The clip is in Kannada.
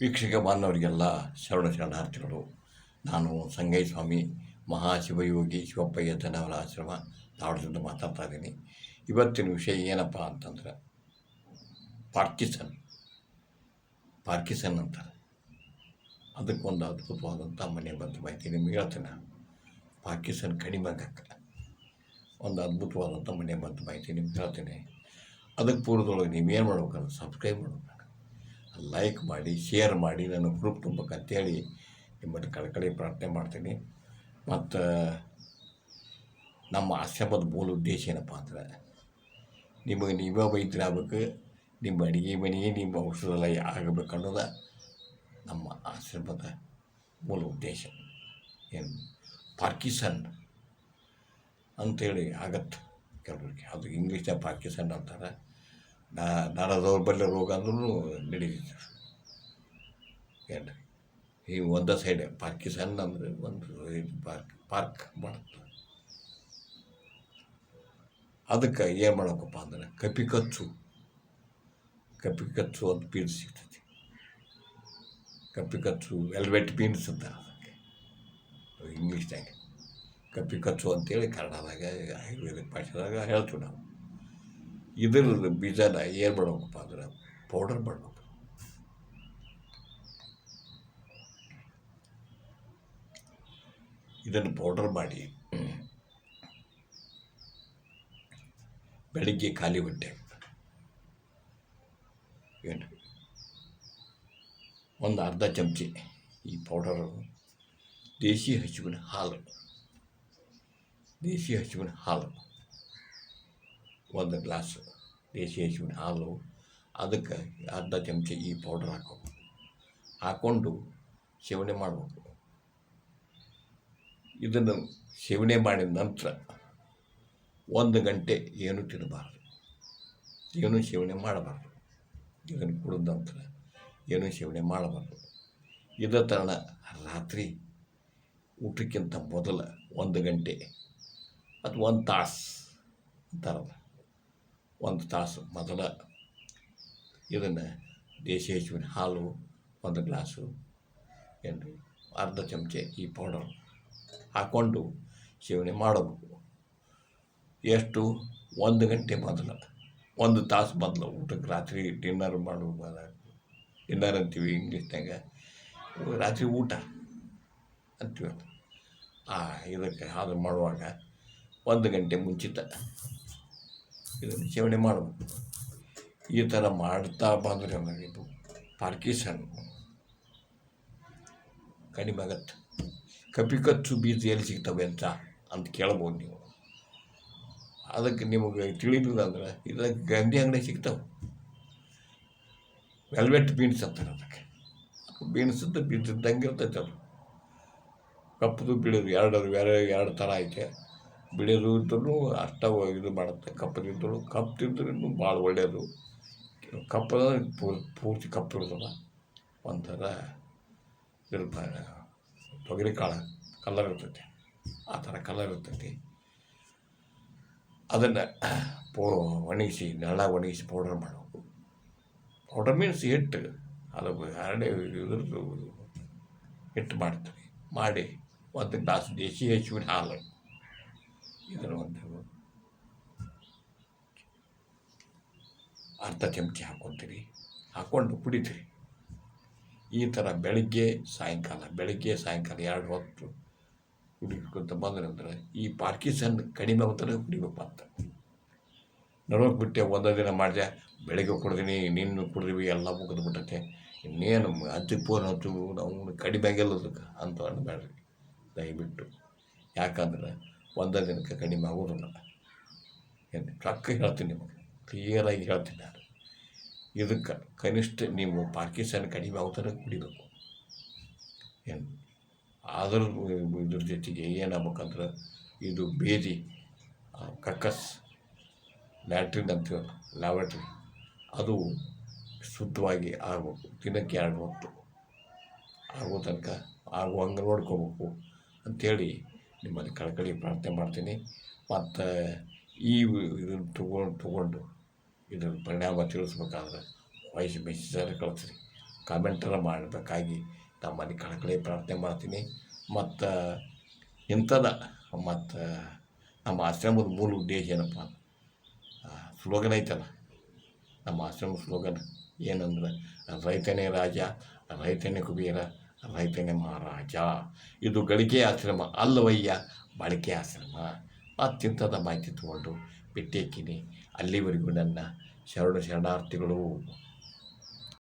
ವೀಕ್ಷಕ ಬಾಂಧವರಿಗೆಲ್ಲ ಶರಣ ಶರಣಾರ್ಥಿಗಳು, ನಾನು ಸಂಗೈ ಸ್ವಾಮಿ, ಮಹಾಶಿವಯೋಗಿ ಶಿವಪ್ಪಯ್ಯ ಜನವರ ಆಶ್ರಮ ಧಾರವಾಡದಿಂದ ಮಾತಾಡ್ತಾ ಇದ್ದೀನಿ. ಇವತ್ತಿನ ವಿಷಯ ಏನಪ್ಪ ಅಂತಂದರೆ, ಪಾರ್ಕಿಸನ್ ಪಾರ್ಕಿಸನ್ ಅಂತಾರೆ. ಅದಕ್ಕೊಂದು ಅದ್ಭುತವಾದಂಥ ಮನೆ ಬಂದು ಮಾಹಿತಿ ನಿಮ್ಗೆ ಹೇಳ್ತೇನೆ. ಪಾರ್ಕಿಸನ್ ಕಡಿಮೆ ಆಗಕ್ಕೆ ಒಂದು ಅದ್ಭುತವಾದಂಥ ಮನೆ ಬಂದು ಮಾಹಿತಿ ನಿಮ್ಗೆ ಹೇಳ್ತೇನೆ. ಅದಕ್ಕೆ ಪೂರ್ವದೊಳಗೆ ನೀವೇನು ಮಾಡ್ಬೇಕಂದ್ರೆ ಸಬ್ಸ್ಕ್ರೈಬ್ ಮಾಡ್ಬೇಕು. ಲೈಕ್ ಮಾಡಿ ಶೇರ್ ಮಾಡಿ, ನನ್ನ ಗ್ರೂಪ್ ತುಂಬಬೇಕಂತೇಳಿ ನಿಮ್ಮಲ್ಲಿ ಕಳಕಳಿ ಪ್ರಾರ್ಥನೆ ಮಾಡ್ತೀನಿ. ಮತ್ತು ನಮ್ಮ ಆಶ್ರಮದ ಮೂಲ ಉದ್ದೇಶ ಏನಪ್ಪ ಅಂದ್ರೆ, ನಿಮಗೆ ನೀವೇ ವೈದ್ಯರಾಗಬೇಕು ನಿಮ್ಮ ಅಡುಗೆ ಮನೆಯೇ ನಿಮ್ಮ ಔಷಧಾಲಯ ಆಗಬೇಕು ಅನ್ನೋದು ನಮ್ಮ ಆಶ್ರಮದ ಮೂಲ ಉದ್ದೇಶ. ಏನು? ಪಾರ್ಕಿಸನ್ ಅಂತೇಳಿ ಆಗತ್ತೆ ಕೆಲವರಿಗೆ. ಅದು ಇಂಗ್ಲೀಷ್ನಾಗ ಪಾರ್ಕಿಸನ್ ಅಂತಾರೆ. ನಾ ನರ ದೌರ್ಬಲ್ಯ ರೋಗ ಅಂದ್ರೂ ನಡೀತಿತ್ತು ಏನು ಈ ಒಂದೇ ಸೈಡ್ ಪಾರ್ಕಿಸನ್ ಅಂದರೆ ಒಂದು ಇದು ಪಾರ್ಕ್ ಪಾರ್ಕ್ ಮಾಡುತ್ತೆ ಅದಕ್ಕೆ ಏನು ಮಾಡಬೇಕಪ್ಪ ಅಂದ್ರೆ ಕಪಿ ಕಚ್ಚು. ಕಪಿ ಕಚ್ಚು ಅಂತ ಬೀನ್ಸ್ ಸಿಗ್ತೈತಿ. ಕಪ್ಪಿ ಕಚ್ಚು ವೆಲ್ವೆಟ್ ಬೀನ್ಸ್ ಅಂತಾರೆ ಅದಕ್ಕೆ. ಇಂಗ್ಲೀಷ್ನಾಗ ಕಪ್ಪಿ ಕಚ್ಚು ಅಂತೇಳಿ ಕನ್ನಡದಾಗ, ಆಯುರ್ವೇದಿಕ್ ಭಾಷೆದಾಗ ಹೇಳ್ತೀವಿ ನಾವು. ಇದ್ರ ಬೀಜನ ಏನು ಮಾಡ್ಬೇಕಪ್ಪ ಅಂದ್ರೆ ಪೌಡರ್ ಮಾಡಬೇಕು. ಇದನ್ನು ಪೌಡರ್ ಮಾಡಿ, ಬೆಳಿಗ್ಗೆ ಖಾಲಿ ಹೊಟ್ಟೆ. ಏನು? ಒಂದು ಅರ್ಧ ಚಮಚಿ ಈ ಪೌಡರ್ ದೇಸಿ ಹಸುವಿನ ಹಾಲು. ದೇಸಿ ಹಸುವಿನ ಹಾಲು. ಒಂದು ಗ್ಲಾಸ್ ದೇಸಿ ಹಸುವಿನ ಹಾಲು, ಅದಕ್ಕೆ ಅರ್ಧ ಚಮಚ ಈ ಪೌಡರ್ ಹಾಕೋಬೇಕು. ಹಾಕ್ಕೊಂಡು ಸೇವನೆ ಮಾಡಬೇಕು. ಇದನ್ನು ಸೇವನೆ ಮಾಡಿದ ನಂತರ ಒಂದು ಗಂಟೆ ಏನು ತಿನ್ನಬಾರ್ದು. ಏನು ಸೇವನೆ ಮಾಡಬಾರ್ದು. ಇದನ್ನು ಕುಡಿದ ನಂತರ ಏನು ಸೇವನೆ ಮಾಡಬಾರ್ದು. ಇದೇ ಥರನ ರಾತ್ರಿ ಊಟಕ್ಕಿಂತ ಮೊದಲು ಒಂದು ಗಂಟೆ ಅಥವಾ ಒಂದು ತಾಸು ಅಂತಾರಲ್ಲ ಒಂದು ತಾಸು ಮೊದಲ ಇದನ್ನು ದೇಶಿ ಹಸುವಿನ ಹಾಲು ಒಂದು ಗ್ಲಾಸು ಏನು ಅರ್ಧ ಚಮಚೆ ಈ ಪೌಡರ್ ಹಾಕ್ಕೊಂಡು ಸೇವನೆ ಮಾಡಬೇಕು. ಎಷ್ಟು? ಒಂದು ಗಂಟೆ ಮೊದಲು. ಒಂದು ತಾಸು ಮೊದಲು ಊಟಕ್ಕೆ ರಾತ್ರಿ ಡಿನ್ನರ್ ಮಾಡು ಡಿನ್ನರ್ ಅಂತೀವಿ ಇಂಗ್ಲೀಷ್ನಾಗ ರಾತ್ರಿ ಊಟ ಅಂತೀವಿ ಆ ಇದಕ್ಕೆ ಅದು ಮಾಡುವಾಗ ಒಂದು ಗಂಟೆ ಮುಂಚಿತ ಇದನ್ನು ಸೇವನೆ ಮಾಡಬೇಕು ಈ ಥರ ಮಾಡ್ತಾ ಬಂದರೆ ಇದು ಪಾರ್ಕಿಸನ್ ಕಡಿಮೆ ಆಗತ್ತೆ. ಕಪಿಕಚ್ಚು ಬೀಜ ಎಲ್ಲಿ ಸಿಗ್ತವೆ ಅಂತ ಅಂತ ಕೇಳ್ಬೋದು ನೀವು. ಅದಕ್ಕೆ ನಿಮಗೆ ತಿಳಿಲಿಲ್ಲ ಅಂದ್ರೆ ಇದಕ್ಕೆ ಗಂಧಿ ಅಂಗಡಿ ಸಿಗ್ತಾವೆ. ವೆಲ್ವೆಟ್ ಬೀನ್ಸ್ ಅಂತಾರೆ ಅದಕ್ಕೆ. ಬೀನ್ಸದ್ದು ಬೀಜದ್ದಂಗೆ ಇರ್ತೈತೆ ಅದು. ಕಪ್ಪದು ಬಿಡೋದು ಎರಡು ಬೇರೆ ಎರಡು ಥರ ಐತೆ. ಬಿಡೋದು ಇದ್ರೂ ಅಷ್ಟ ಇದು ಮಾಡುತ್ತೆ. ಕಪ್ಪದಿದ್ದರು ಕಪ್ಪು ತಿಂದ್ರೆ ಭಾಳ ಒಳ್ಳೆಯದು. ಕಪ್ಪದ ಪೂರ್ತಿ ಕಪ್ಪು ಇರ್ತದ ಒಂಥರ ತೊಗರಿ ಕಾಳು ಕಲರ್ ಇರ್ತೈತಿ. ಆ ಥರ ಕಲರ್ ಇರ್ತೈತಿ. ಅದನ್ನು ಪೋ, ಒಣಗಿಸಿ ನೆಲ ಒಣಗಿಸಿ ಪೌಡರ್ ಮಾಡಬೇಕು ಪೌಡರ್ ಮೀನ್ಸ್ ಹಿಟ್ಟು ಅದು ಹರಡೆ ಇದ್ರದ್ದು ಹಿಟ್ಟು ಮಾಡ್ತೀವಿ. ಮಾಡಿ, ಒಂದು ಗ್ಲಾಸ್ ದೇಸಿ ಹೆಚ್ಚು ಹಾಲು. ಒಂದು ಅರ್ಧ ಚಮಚಿ ಹಾಕ್ಕೊತೀರಿ ಹಾಕ್ಕೊಂಡು ಕುಡಿತೀರಿ ಈ ಥರ ಬೆಳಗ್ಗೆ ಸಾಯಂಕಾಲ ಬೆಳಗ್ಗೆ ಸಾಯಂಕಾಲ ಎರಡು ಹೊತ್ತು ಕುಡಿಬೇಕಂತ ಬಂದ್ರೆ ಅಂದರೆ ಈ ಪಾರ್ಕಿಸನ್ ಕಡಿಮೆ ಹೋಗ್ತಾರೆ ಕುಡಿಬೇಕು ಅಂತ ನಡೋಕೆ ಬಿಟ್ಟೆ ಒಂದೇ ದಿನ ಮಾಡಿದೆ ಬೆಳಗ್ಗೆ ಕುಡಿದೀನಿ ನಿನ್ನ ಕುಡಿದ್ವಿ ಎಲ್ಲ ಮುಗಿದು ಬಿಟ್ಟೈತೆ ಇನ್ನೇನು ಹಚ್ಚಿ ಫೋನ್ ಹಚ್ಚು ನಾವು ಕಡಿಮೆ ಆಗಿಲ್ಲದಕ್ಕೆ ಅಂತ ಅನ್ಬೇಡ್ರಿ ದಯವಿಟ್ಟು ಯಾಕಂದ್ರೆ ಒಂದೇ ದಿನಕ್ಕೆ ಕಡಿಮೆ ಆಗೋದಿಲ್ಲ. ಏನು ಟ್ರಕ್ ಹೇಳ್ತೀನಿ ನಿಮಗೆ, ಕ್ಲಿಯರಾಗಿ ಹೇಳ್ತೀನಿ ನಾನು. ಇದಕ್ಕೆ ಕನಿಷ್ಠ ನೀವು ಪಾರ್ಕಿಸನ್ ಕಡಿಮೆ ಆಗ್ತಾರೆ ಕುಡಿಬೇಕು. ಏನು? ಅದ್ರ ಇದ್ರ ಜೊತೆಗೆ ಏನಾಗ್ಬೇಕಂದ್ರೆ ಇದು ಬೇದಿ ಕಕ್ಕಸ್ ಲ್ಯಾಟ್ರಿನ್ ಅಂತೀವಲ್ಲ ಲ್ಯಾಬಟ್ರಿ ಅದು ಶುದ್ಧವಾಗಿ ಆಗಬೇಕು ದಿನಕ್ಕೆ ಎರಡು ಹೊತ್ತು ಆಗೋ ತನಕ ಆಗುವಂಗೆ ನೋಡ್ಕೋಬೇಕು ಅಂಥೇಳಿ ನಿಮ್ಮಲ್ಲಿ ಕಳ್ಕಳಿ ಪ್ರಾರ್ಥನೆ ಮಾಡ್ತೀನಿ. ಮತ್ತು ಈ ಇದನ್ನು ತಗೊಂಡು ತಗೊಂಡು ಇದ್ರ ಪರಿಣಾಮ ತಿಳಿಸ್ಬೇಕಾದ್ರೆ ವಾಯ್ಸ್ ಮೆಸೇಜನ್ನು ಕಳಿಸ್ರಿ. ಕಾಮೆಂಟನ್ನು ಮಾಡಬೇಕಾಗಿ ನಮ್ಮಲ್ಲಿ ಕಳಕಳಿ ಪ್ರಾರ್ಥನೆ ಮಾಡ್ತೀನಿ. ಮತ್ತು ಇಂಥದ, ಮತ್ತು ನಮ್ಮ ಆಶ್ರಮದ ಮೂಲ ಉದ್ದೇಶ ಏನಪ್ಪ ಸ್ಲೋಗನ್ ಐತಲ್ಲ, ನಮ್ಮ ಆಶ್ರಮ ಸ್ಲೋಗನ್ ಏನಂದ್ರೆ, ರೈತನೇ ರಾಜ, ರೈತನೇ ಕುಬೇರ ರೈತನೇ ಮಹಾರಾಜ. ಇದು ಗಳಿಕೆ ಆಶ್ರಮ ಅಲ್ಲವಯ್ಯ, ಬಳಕೆ ಆಶ್ರಮ. ಅತ್ಯಂತದ ಮಾಹಿತಿ ತಗೊಂಡು ಬಿಟ್ಟೇಕಿನಿ. ಅಲ್ಲಿವರೆಗೂ ನನ್ನ ಶರಣ ಶರಣಾರ್ಥಿಗಳು